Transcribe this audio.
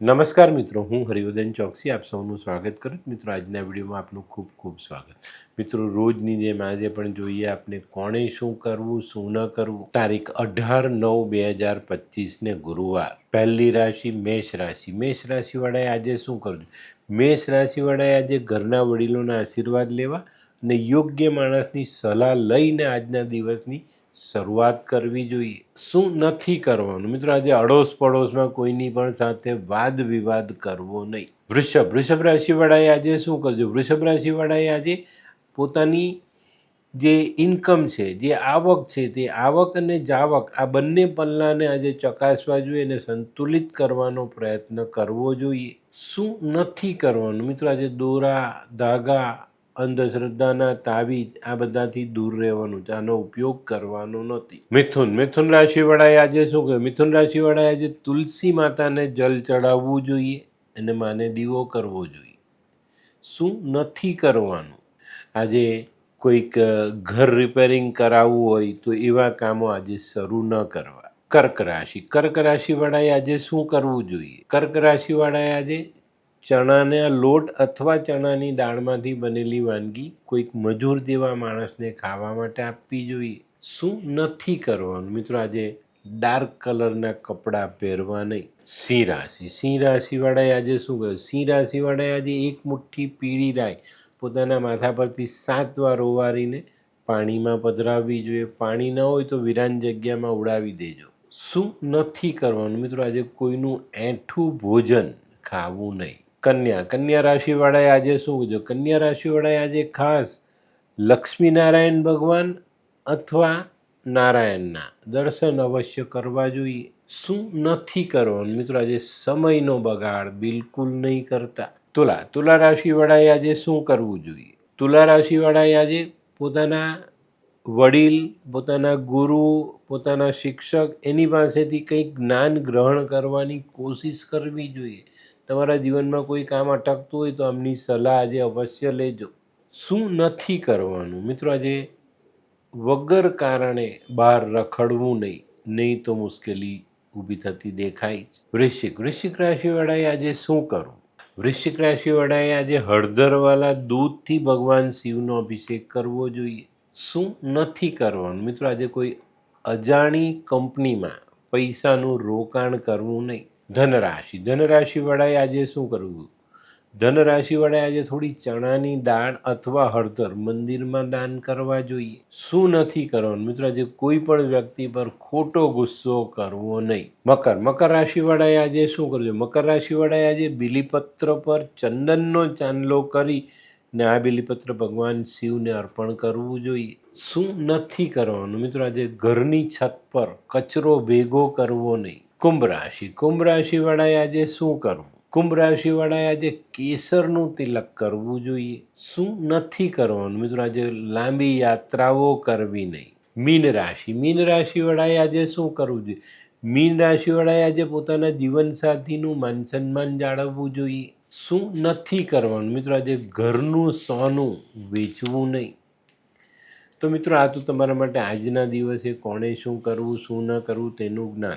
નમસ્કાર મિત્રો, હું હરિવર્ધન ચોકસી, આપ સૌનું સ્વાગત કરું. મિત્રો, આજના વિડીયોમાં આપનું ખૂબ ખૂબ સ્વાગત. મિત્રો, રોજની જેમ આજે પણ જોઈએ આપણે કોણે શું કરવું, શું ન કરવું? તારીખ અઢાર નવ બે હજાર પચીસને ગુરુવાર. પહેલી રાશિ મેષ રાશિ. મેષ રાશિવાળાએ આજે શું કરવું મેષ રાશિવાળાએ આજે ઘરના વડીલોના આશીર્વાદ લેવા અને યોગ્ય માણસની સલાહ લઈને આજના દિવસની શરૂઆત કરવી જોઈએ. શું નથી કરવાનું? મિત્રો, આજે અડોશ પડોશમાં કોઈની પણ સાથે વાદ વિવાદ કરવો નહીં. વૃષભ વૃષભ રાશિવાળાએ આજે શું કરજો વૃષભ રાશિવાળાએ આજે પોતાની જે ઇન્કમ છે, જે આવક છે, તે આવક અને જાવક, આ બંને પલ્લાને આજે ચકાસવા જોઈએ અને સંતુલિત કરવાનો પ્રયત્ન કરવો જોઈએ. શું નથી કરવાનું? મિત્રો, આજે દોરા, ધાગા અંધશ્રદ્ધાના તાવીજ આ બધાથી દૂર રહેવાનું છે. આનો ઉપયોગ કરવાનો નથી. મિથુન મિથુન રાશિવાળાએ આજે શું કહ્યું? મિથુન રાશિવાળાએ આજે તુલસી માતાને જલ ચડાવવું જોઈએ અને માને દીવો કરવો જોઈએ. શું નથી કરવાનું? આજે કોઈક ઘર રિપેરિંગ કરાવવું હોય તો એવા કામો આજે શરૂ ન કરવા. કર્ક રાશિ. કર્ક રાશિવાળાએ આજે શું કરવું જોઈએ? કર્ક રાશિવાળાએ આજે ચણાના લોટ અથવા ચણાની દાળમાંથી બનેલી વાનગી કોઈક મજૂર જેવા માણસને ખાવા માટે આપવી જોઈએ. શું નથી કરવાનું? મિત્રો, આજે ડાર્ક કલરના કપડાં પહેરવા નહીં. સિંહ રાશિ. સિંહ રાશિવાળાએ આજે શું કર્યું? સિંહ રાશિવાળાએ આજે એક મુઠ્ઠી પીળી રાય પોતાના માથા પરથી સાત વાર ઓવારીને પાણીમાં પધરાવવી જોઈએ. પાણી ન હોય તો વિરાન જગ્યામાં ઉડાવી દેજો. શું નથી કરવાનું? મિત્રો, આજે કોઈનું એઠું ભોજન ખાવું નહીં. કન્યા. કન્યા રાશિવાળાએ આજે શું જો કન્યા રાશિવાળાએ આજે ખાસ લક્ષ્મીનારાયણ ભગવાન અથવા નારાયણના દર્શન અવશ્ય કરવા જોઈએ. શું નથી કરવાનું? મિત્રો, આજે સમયનો બગાડ બિલકુલ નહીં કરતા. તુલા. તુલા રાશિવાળાએ આજે શું કરવું જોઈએ? તુલા રાશિવાળાએ આજે પોતાના વડીલ, પોતાના ગુરુ, પોતાના શિક્ષક એની પાસેથી કંઈક જ્ઞાન ગ્રહણ કરવાની કોશિશ કરવી જોઈએ. તમારા જીવનમાં કોઈ કામ અટકતું હોય તો આમની સલાહ આજે અવશ્ય લેજો. શું નથી કરવાનું? મિત્રો, આજે વગર કારણે બહાર રખડવું નહીં. નહીં તો મુશ્કેલી ઊભી થતી દેખાય જ. વૃશ્ચિક વૃશ્ચિક રાશિવાળાએ આજે શું કરવું? વૃશ્ચિક રાશિવાળાએ આજે હળદરવાળા દૂધથી ભગવાન શિવનો અભિષેક કરવો જોઈએ. શું નથી કરવાનું? મિત્રો, આજે કોઈ અજાણી કંપનીમાં પૈસાનું રોકાણ કરવું નહીં. ધનરાશિ. ધનરાશિવાળાએ આજે શું કરવું? ધનરાશિવાળાએ આજે થોડી ચણાની દાળ અથવા હળદર મંદિરમાં દાન કરવા જોઈએ. શું નથી કરવાનું? મિત્રો, આજે કોઈ પણ વ્યક્તિ પર ખોટો ગુસ્સો કરવો નહીં. મકર. મકર રાશિવાળાએ આજે શું કરવું મકર રાશિવાળાએ આજે બિલીપત્ર પર ચંદનનો ચાંદલો કરી ને આ બિલીપત્ર ભગવાન શિવને અર્પણ કરવું જોઈએ. શું નથી કરવાનું? મિત્રો, આજે ઘરની છત પર કચરો ભેગો કરવો નહીં. કુંભ રાશિ. કુંભ રાશિવાળાએ આજે શું કરવું? કુંભ રાશિવાળાએ આજે કેસરનું તિલક કરવું જોઈએ. શું નથી કરવાનું? મિત્રો, આજે લાંબી યાત્રાઓ કરવી નહીં. મીન રાશિ. મીન રાશિવાળાએ આજે શું કરવું જોઈએ? મીન રાશિવાળાએ આજે પોતાના જીવનસાથીનું માન સન્માન જાળવવું જોઈએ. શું નથી કરવાનું? મિત્રો, આજે ઘરનું સોનું વેચવું નહીં. તો મિત્રો, આ તો તમારા માટે આજના દિવસે કોણે શું કરવું, શું ન કરવું તેનું જ્ઞાન.